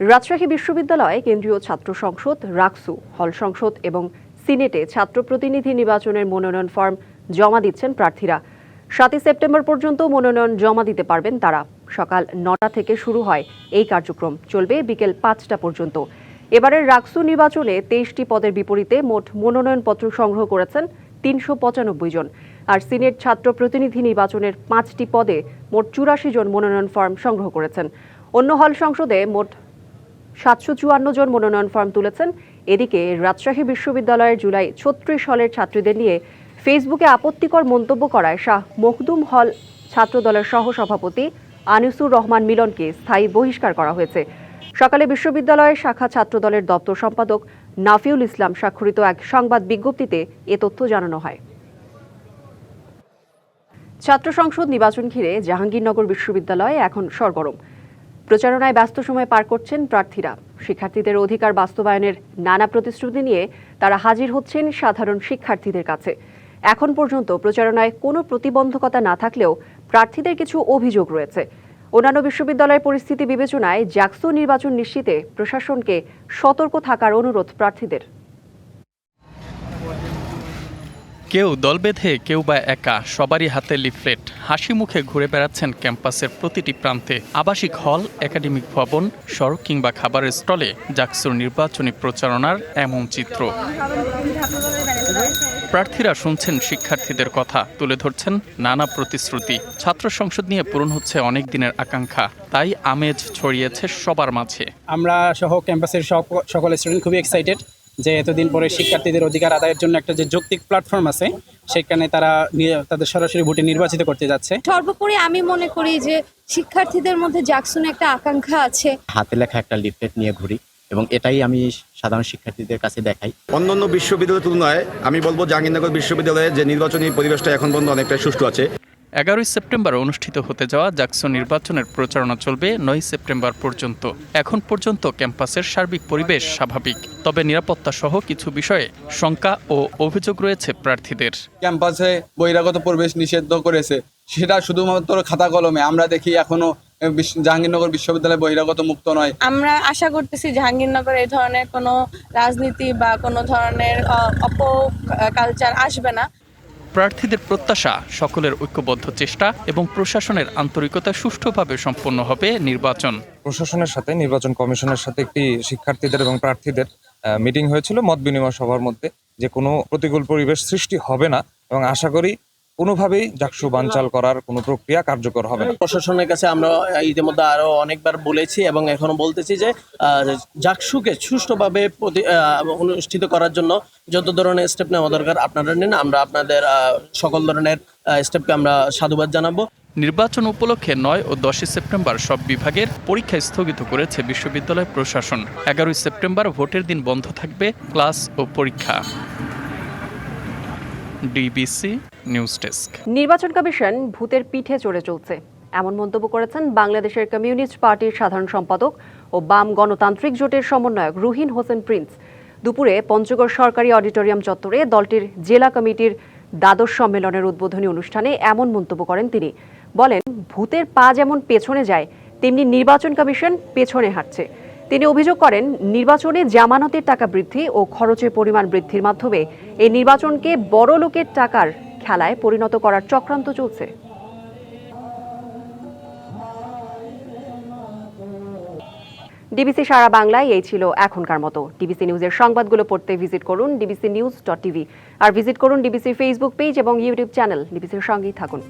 রাজশাহী বিশ্ববিদ্যালয়ে কেন্দ্রীয় ছাত্র সংসদ, রাকসু হল সংসদ এবং সিনেটে ছাত্র প্রতিনিধি নির্বাচনের মনোনয়ন ফর্ম জমা দিচ্ছেন প্রার্থীরা। সাতই সেপ্টেম্বর পর্যন্ত মনোনয়ন জমা দিতে পারবেন তারা। সকাল নটা থেকে শুরু হয় এই কার্যক্রম। চলবে বিকেল পাঁচটা পর্যন্ত। এবারের রাকসু নির্বাচনে তেইশটি পদের বিপরীতে মোট মনোনয়নপত্র সংগ্রহ করেছেন তিনশো পঁচানব্বই জন। আর সিনেট ছাত্র প্রতিনিধি নির্বাচনের পাঁচটি পদে মোট চুরাশি জন মনোনয়ন ফর্ম সংগ্রহ করেছেন। অন্য হল সংসদে মোট সাতশো চুয়ান্ন জন মনোনয়ন ফর্ম তুলেছেন। এদিকে রাজশাহী বিশ্ববিদ্যালয়ের জুলাই ছত্রিশ হলের ছাত্রীদের নিয়ে ফেসবুকে আপত্তিকর মন্তব্য করায় শাহ মখদুম হল ছাত্রদলের সহ সভাপতি আনিসুর রহমান মিলনকে স্থায়ী বহিষ্কার করা হয়েছে। সকালে বিশ্ববিদ্যালয়ের শাখা ছাত্রদলের দপ্তর সম্পাদক নাফিউল ইসলাম স্বাক্ষরিত এক সংবাদ বিজ্ঞপ্তিতে এ তথ্য জানানো হয়। ছাত্র সংসদ নির্বাচন ঘিরে জাহাঙ্গীরনগর বিশ্ববিদ্যালয়ে এখন সরগরম। প্রচারণায় ব্যস্ত সময় পার করছেন প্রার্থীরা। শিক্ষার্থীদের অধিকার বাস্তবায়নের নানা প্রতিশ্রুতি নিয়ে তারা হাজির হচ্ছেন সাধারণ শিক্ষার্থীদের কাছে। এখন পর্যন্ত প্রচারণায় কোনো প্রতিবন্ধকতা না থাকলেও প্রার্থীদের কিছু অভিযোগ রয়েছে। অন্যান্য বিশ্ববিদ্যালয়ের পরিস্থিতি বিবেচনায় জাকসু নির্বাচন নিশ্চিতে প্রশাসনকে সতর্ক থাকার অনুরোধ প্রার্থীদের। কেউ দল বেঁধে, কেউ বা একা, সবারই হাতে লিফলেট। হাসি মুখে ঘুরে বেড়াচ্ছেন ক্যাম্পাসের প্রতিটি প্রান্তে। আবাসিক হল, একাডেমিক ভবন, সড়ক কিংবা খাবারের স্টলে জাকসুর নির্বাচনী প্রচারণার এমন চিত্র। প্রার্থীরা শুনছেন শিক্ষার্থীদের কথা, তুলে ধরছেন নানা প্রতিশ্রুতি। ছাত্র সংসদ নিয়ে পূরণ হচ্ছে অনেক দিনের আকাঙ্ক্ষা। তাই আমেজ ছড়িয়েছে সবার মাঝে। আমরা সহ ক্যাম্পাসের সক- সকল স্টুডেন্ট খুবই এক্সাইটেড যে এতদিন পরে শিক্ষার্থীদের অধিকার আদায়ের জন্য একটা যে যৌক্তিক প্ল্যাটফর্ম আছে সেখানে তারা তাদের সরাসরি ভোটে নির্বাচিত করতে যাচ্ছে। সর্বোপরি আমি মনে করি যে শিক্ষার্থীদের মধ্যে জাকসুনে একটা আকাঙ্ক্ষা আছে। হাতে লেখা একটা লিফলেট নিয়ে ঘুরি এবং এটাই আমি সাধারণ শিক্ষার্থীদের কাছে দেখাই। অন্যান্য বিশ্ববিদ্যালয়ের তুলনায় আমি বলব জাহাঙ্গীরনগর বিশ্ববিদ্যালয়ে যে নির্বাচনী পরিবেশটা এখন পর্যন্ত অনেকটা সুষ্ঠু আছে। এগারোই সেপ্টেম্বর অনুষ্ঠিত হতে যাওয়া জাকসু নির্বাচনের প্রচারণা চলবে নয় সেপ্টেম্বর পর্যন্ত। এখন পর্যন্ত ক্যাম্পাসের সার্বিক পরিবেশ স্বাভাবিক। তবে নিরাপত্তা সহ কিছু বিষয়ে শঙ্কা ও অভিযোগ রয়েছে প্রার্থীদের। ক্যাম্পাসে বহিরাগত প্রবেশ নিষিদ্ধ করেছে। সেটা শুধুমাত্র খাতা কলমে। আমরা দেখি এখনও বিশ্ব- জাহাঙ্গীরনগর বিশ্ববিদ্যালয় বহিরাগত মুক্ত নয়। আমরা আশা করতেছি জাহাঙ্গীরনগরে এই ধরনের কোনো রাজনীতি বা কোনো ধরনের অপ কালচার আসবে না। প্রার্থীদের প্রত্যাশা, সকলের ঐক্যবদ্ধ চেষ্টা এবং প্রশাসনের আন্তরিকতা সুষ্ঠুভাবে সম্পন্ন হবে নির্বাচন। প্রশাসনের সাথে, নির্বাচন কমিশনের সাথে একটি শিক্ষার্থীদের এবং প্রার্থীদের মিটিং হয়েছিল মত বিনিময় সভার মধ্যে। যে কোনো প্রতিকূল পরিবেশ সৃষ্টি হবে না এবং আশা করি কোনোভাবেই জাকসু বানচাল করার কোনো প্রক্রিয়া কার্যকর হবে না। প্রশাসনের কাছে আমরা ইতিমধ্যে আরও অনেকবার বলেছি এবং এখনও বলতেছি যে জাকসুকে সুষ্ঠুভাবে প্রতি- অনুষ্ঠিত করার জন্য যত ধরনের স্টেপ নেওয়া দরকার আপনারা নিন আমরা আপনাদের সকল ধরনের স্টেপকে আমরা সাধুবাদ জানাব। নির্বাচন উপলক্ষে নয় ও দশই সেপ্টেম্বর সব বিভাগের পরীক্ষা স্থগিত করেছে বিশ্ববিদ্যালয় প্রশাসন। এগারোই সেপ্টেম্বর ভোটের দিন বন্ধ থাকবে ক্লাস ও পরীক্ষা। DBC news desk. নির্বাচন কমিশন ভূতের পিঠে চড়ে চলছে। এমন মন্তব্য করেছেন বাংলাদেশের কমিউনিস্ট পার্টির সাধারণ সম্পাদক ও বাম গণতান্ত্রিক জোটের সমন্বয়ক রুহিন হোসেন প্রিন্স। দুপুরে পঞ্চগড় সরকারি অডিটোরিয়াম চত্বরে দলটির জেলা কমিটির দ্বাদশ সম্মেলনের উদ্বোধনী অনুষ্ঠানে এমন মন্তব্য করেন তিনি। বলেন, ভূতের পা যেমন পেছনে যায়, তেমনি নির্বাচন কমিশন পেছনে হাঁটছে। তিনি অভিযোগ করেন, নির্বাচনে জামানতের টাকা বৃদ্ধি ও খরচের পরিমাণ বৃদ্ধির মাধ্যমে এই নির্বাচনকে বড় লোকের টাকার খেলায় পরিণত করার চক্রান্ত চলছে। ডিবিসি সারা বাংলায় এই ছিল এখনকার মতো। ডিবিসি নিউজের সংবাদগুলো পড়তে ভিজিট করুন ডিবিসি নিউজ ডট টিভি। আর ভিজিট করুন ডিবিসির ফেসবুক পেজ এবং ইউটিউব চ্যানেল ডিবিসির সঙ্গেই থাকুন।